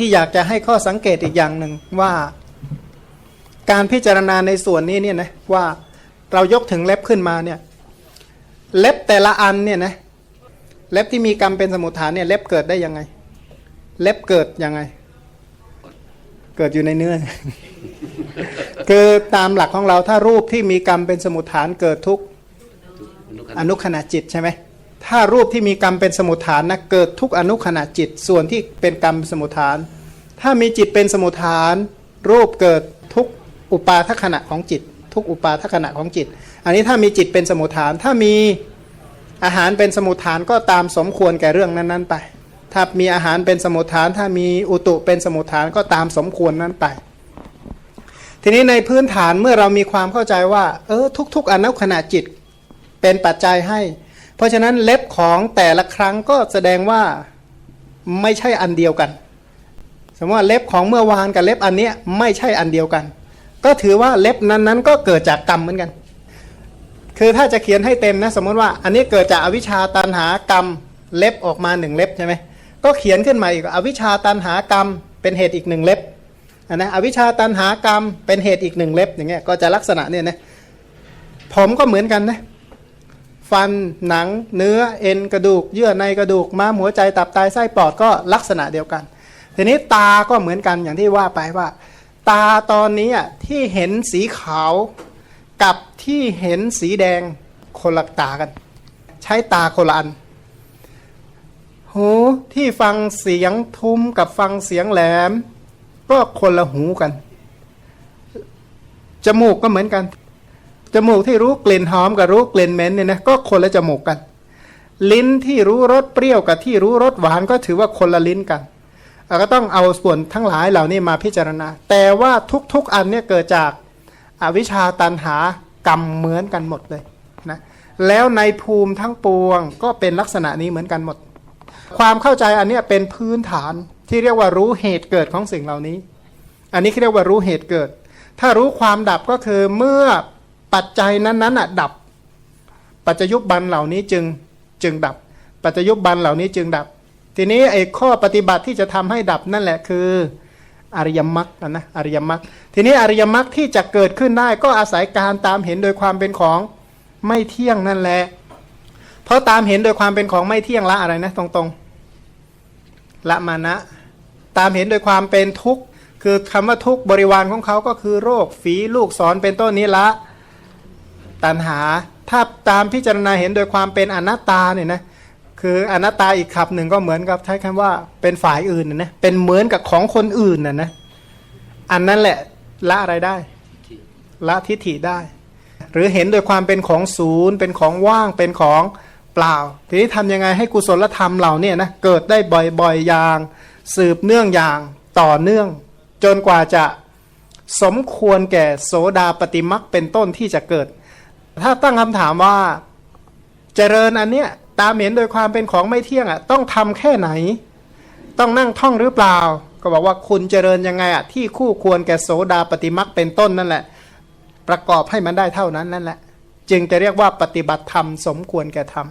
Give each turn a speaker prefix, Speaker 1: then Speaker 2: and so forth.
Speaker 1: ที่อยากจะให้ข้อสังเกตอีกอย่างหนึ่งว่า การพิจารณาในส่วนนี้เนี่ยนะว่าเรายกถึงเล็บขึ้นมาเนี่ยเล็บแต่ละอันเนี่ยนะเล็บที่มีกรรมเป็นสมุทฐานเนี่ยเล็บเกิดได้ยังไง เล็บเกิดยังไง เกิดอยู่ในเนื้อคือตามหลักของเราถ้ารูปที่มีกรรมเป็นสมุทฐานเกิดทุกอนุขณะจิตใช่ไหมถ้ารูปที่มีกรรมเป็นสมุทฐานนะเกิดทุกอนุขณะจิตส่วนที่เป็นกรรมสมุทฐาน ถ้ามีจิตเป็นสมุทฐาน รูปเกิดทุกอุปาทขณะของจิต ทุกอุปาทขณะของจิต อันนี้ถ้ามีจิตเป็นสมุทฐาน ถ้ามีอาหารเป็นสมุทฐานก็ตามสมควรแก่เรื่องนั้น ๆ ไป ถ้ามีอาหารเป็นสมุทฐาน ถ้ามีอุตุเป็นสมุทฐานก็ตามสมควรนั้นไป ทีนี้ในพื้นฐานเมื่อเรามีความเข้าใจว่า เออทุก ๆอนุขณะจิตเป็นปัจจัยให้ เพราะฉะนั้นเล็บของแต่ละครั้งก็แสดงว่าไม่ใช่อันเดียวกัน สมมติว่าเล็บของเมื่อวานกับเล็บอันเนี้ยไม่ใช่อันเดียวกัน ก็ถือว่าเล็บนั้นๆ ก็เกิดจากกรรมเหมือนกัน คือถ้าจะเขียนให้เต็มนะ สมมติว่าอันนี้เกิดจากอวิชชาตันหากรรมเล็บออกมาหนึ่งเล็บใช่ไหมก็เขียนขึ้นมาอีกอวิชชาตันหากรรมเป็นเหตุอีกหนึ่งเล็บอันนะอวิชชาตันหากรรมเป็นเหตุอีกหนึ่งเล็บอย่างเงี้ยก็จะลักษณะเนี่ยนะผมก็เหมือนกันนะฟันหนัง เนื้อเอ็นกระดูก เยื่อในกระดูกม้ามหัวใจตับไตไส้ปอดก็ลักษณะเดียวกัน ทีนี้ตาก็เหมือนกันอย่างที่ว่าไปว่า ตาตอนนี้ที่เห็นสีขาวกับที่เห็นสีแดงคนละตากัน ใช้ตาคนละอัน หูที่ฟังเสียงทุ้มกับฟังเสียงแหลม ก็คนละหูกัน จมูกก็เหมือนกัน จมูกที่รู้กลิ่นหอมกับรู้กลิ่นเหม็นเนี่ยนะก็คนละจมูกกัน ลิ้นที่รู้รสเปรี้ยวกับที่รู้รสหวานก็ถือว่าคนละลิ้นกันเก็ต้องเอาส่วนทั้งหลายเหล่านี้มาพิจารณา แต่ว่าทุกๆอันเนี่ยเกิดจากอาวิชชาตันหากรรมเหมือนกันหมดเลยนะแล้วในภูมิทั้งปวงก็เป็นลักษณะนี้เหมือนกันหมด ความเข้าใจอันเนี้ยเป็นพื้นฐานที่เรียกว่ารู้เหตุเกิดของสิ่งเหล่านี้ อันนี้เรียกว่ารู้เหตุเกิด ถ้ารู้ความดับก็คือเมื่อปัจจัยนั้นๆอะดับ ปัจจยุบันเหล่านี้จึงจึงดับ ปัจจยุบันเหล่านี้จึงดับ ทีนี้ไอ้ข้อปฏิบัติที่จะทำให้ดับนั่นแหละคืออริยมรรคนะนะอริยมรรคทีนี้อริยมรรคที่จะเกิดขึ้นได้ก็อาศัยการตามเห็นโดยความเป็นของไม่เที่ยงนั่นแหละ เพราะตามเห็นโดยความเป็นของไม่เที่ยงละอะไรนะตรงๆละมานะ ตามเห็นโดยความเป็นทุกข์คือคำว่าทุกข์บริวารของเขาก็คือโรคฝีลูกศรเป็นต้นนี้ละตัณหา ถ้าตามพิจารณาเห็นโดยความเป็นอนัตตาเนี่ยนะ คืออนัตตาอีกขับหนึ่งก็เหมือนกับใช้คำว่าเป็นฝ่ายอื่นนะนะเป็นเหมือนกับของคนอื่นนะนะอันนั้นแหละละอะไรได้ละทิฏฐิได้ หรือเห็นโดยความเป็นของศูนย์ เป็นของว่างเป็นของเปล่า ทีนี้ทำยังไงให้กุศลธรรมเหล่านี้นะเกิดได้บ่อยๆอย่าง สืบเนื่องอย่างต่อเนื่อง จนกว่าจะสมควรแก่โสดาปฏิมักเป็นต้นที่จะเกิด ถ้าตั้งคำถามว่าเจริญอันเนี้ย ตามเห็นโดยความเป็นของไม่เที่ยงอะต้องทำแค่ไหน ต้องนั่งท่องหรือเปล่า ก็บอกว่าคุณเจริญยังไงอะที่คู่ควรแก่โสดาปฏิมักเป็นต้นนั่นแหละ ประกอบให้มันได้เท่านั้นนั่นแหละ จึงจะเรียกว่าปฏิบัติธรรมสมควรแก่ธรรม